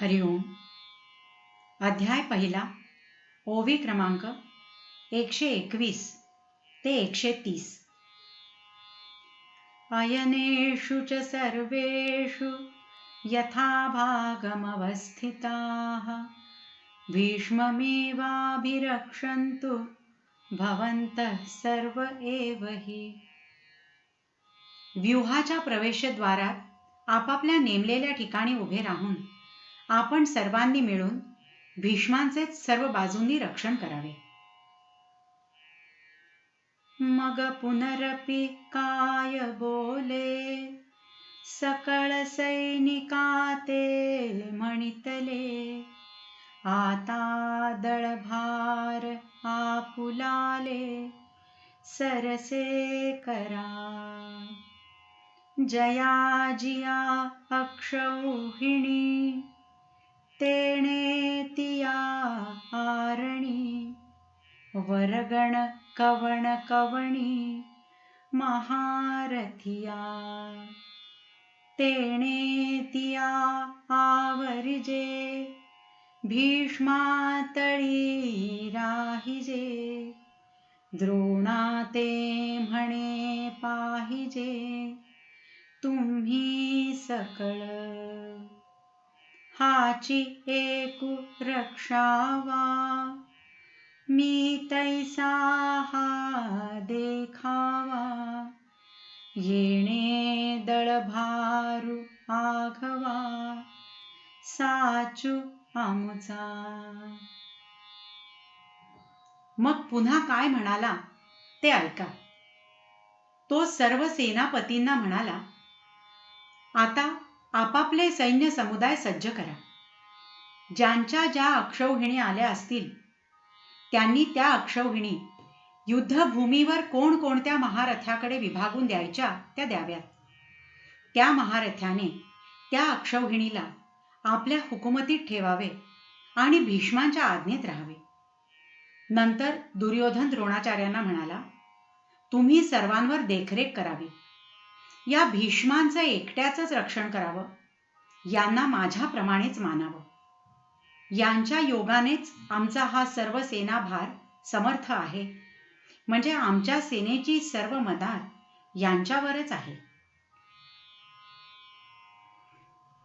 हरिओम अध्याय पहिला ओवी क्रमांक एकशे एकवीस ते एकशे तीस. अयनेषु च सर्वेषु यथाभागमवस्थिताः. भीष्ममेवाभिरक्षन्तु भवन्तः सर्व एव हि. व्यूहाच्या प्रवेशद्वारात आपापल्या नेमलेल्या ठिकाणी उभे राहून आपण सर्वांनी मिळून भीष्मांचे सर्व बाजूंनी रक्षण करावे. मग पुनरपी काय बोले सकळ सैनिकाते म्हणितले आता दळभार आपुलाले सरसे करा जया जिया अक्षौहिणी तेणे तिया आरणी वरगण कवण कवणी महारथिया. तेणे तिया आवरिजे भीष्मातळी राहिजे द्रोणा ते म्हणे पाहिजे तुम्ही सकळ हाची एकु रक्षावा। मी तैसा हा देखावा। येणे दळभारू आघवा। साचू आमचा। मग पुन्हा काय म्हणाला? ते ऐका. तो सर्व सेनापतींना म्हणाला आता आपापले सैन्य समुदाय सज्ज करा. ज्यांच्या ज्या अक्षौहिणी आल्या असतील त्यांनी त्या अक्षौहिणी युद्धभूमीवर कोणकोणत्या महारथ्याकडे विभागून द्यायच्या त्या द्याव्यात. त्या महारथ्याने त्या अक्षौहिणीला आपल्या हुकुमतीत ठेवावे आणि भीष्मांच्या आज्ञेत राहावे. नंतर दुर्योधन द्रोणाचार्यांना म्हणाला तुम्ही सर्वांवर देखरेख करावी. या भीष्मांचं एकट्याच रक्षण करावं. यांना माझ्याप्रमाणेच मानावं. यांच्या योगानेच आमचा हा सर्व सेनाभार समर्थ आहे. म्हणजे आमच्या सेनेची सर्व मदार यांच्यावरच आहे.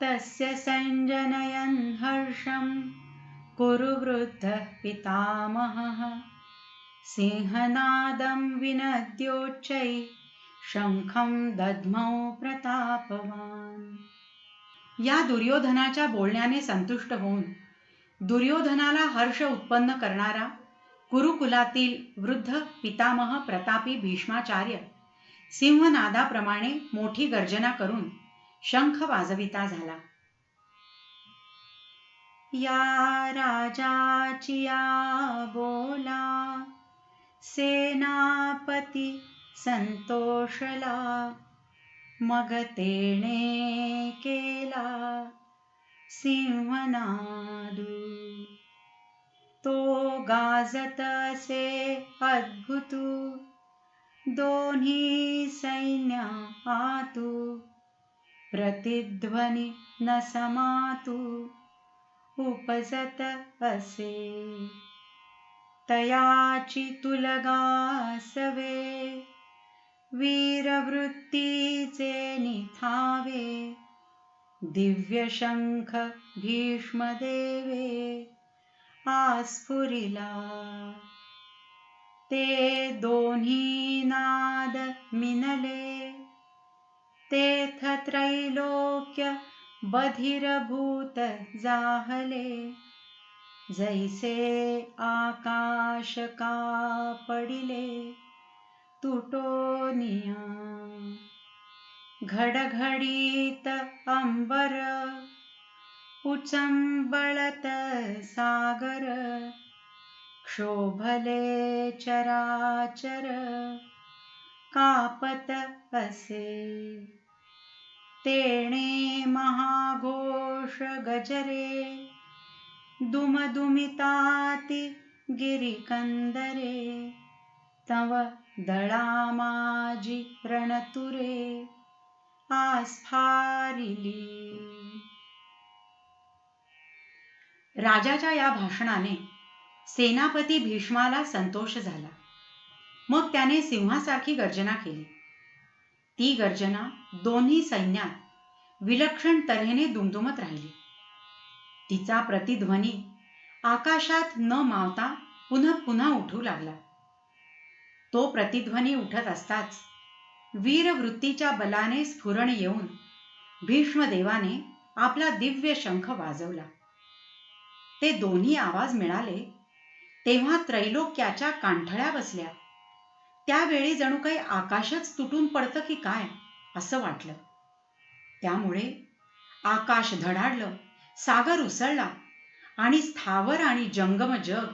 तस्य संजनयन हर्षम कुरुवृद्ध पितामहः सिंहनादं विनद्योच्चैः शंखं दद्मौ प्रतापवान. या दुर्योधनाच्या बोलण्याने संतुष्ट होऊन दुर्योधनाला हर्ष उत्पन्न करणारा कुरुकुलातील वृद्ध पितामह प्रतापी भीष्माचार्य सिंहनादाप्रमाणे मोठी गर्जना करून शंख वाजविता झाला. या राजाची या बोला सेनापती संतोषला मग तेणे केला सिंहनादू. तो गाजत असे अद्भुतू दोन्ही सैन्य आतू प्रतिध्वनी न समातू उपजत असे. तयाची तुलगासवे वीरवृत्तीचे निथावे दिव्यशंख भीष्मदेवे आस्फुरिला। ते दोन्ही नाद मिनले तेथ त्रैलोक्य बधिरभूत जाहले। जैसे आकाश का पडिले तुटोनिया घडघडीत अंबर उचंबळत सागर। क्षोभले चराचर कापत असे। तेणे महाघोष गजरे दुमदुमिताती गिरिकंदरे। तव दळामाजी रणतुरे आस्फारिली. राजाच्या या भाषणाने सेनापती भीष्माला संतोष झाला. मग त्याने सिंहासारखी गर्जना केली. ती गर्जना दोन्ही सैन्यात विलक्षण तऱ्हेने दुमदुमत राहिली. तिचा प्रतिध्वनी आकाशात न मावता पुन्हा पुन्हा उठू लागला. तो प्रतिध्वनी उठत असताच वीरवृत्तीच्या बलाने स्फुरण येऊन भीष्मदेवाने आपला दिव्य शंख वाजवला. ते दोन्ही आवाज मिळाले तेव्हा त्रैलोक्याच्या कांठळ्या बसल्या. त्यावेळी जणू काही आकाशच तुटून पडतं की काय असं वाटलं. त्यामुळे आकाश धडाडलं सागर उसळला आणि स्थावर आणि जंगम जग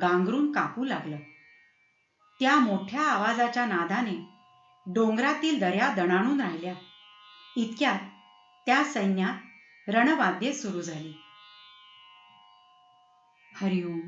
गांगरून कापू लागलं. त्या मोठ्या आवाजाच्या नादाने डोंगरातील दऱ्या दणाणून राहिल्या. इतक्यात त्या सैन्यात रणवाद्ये सुरू झाली. हरिओम.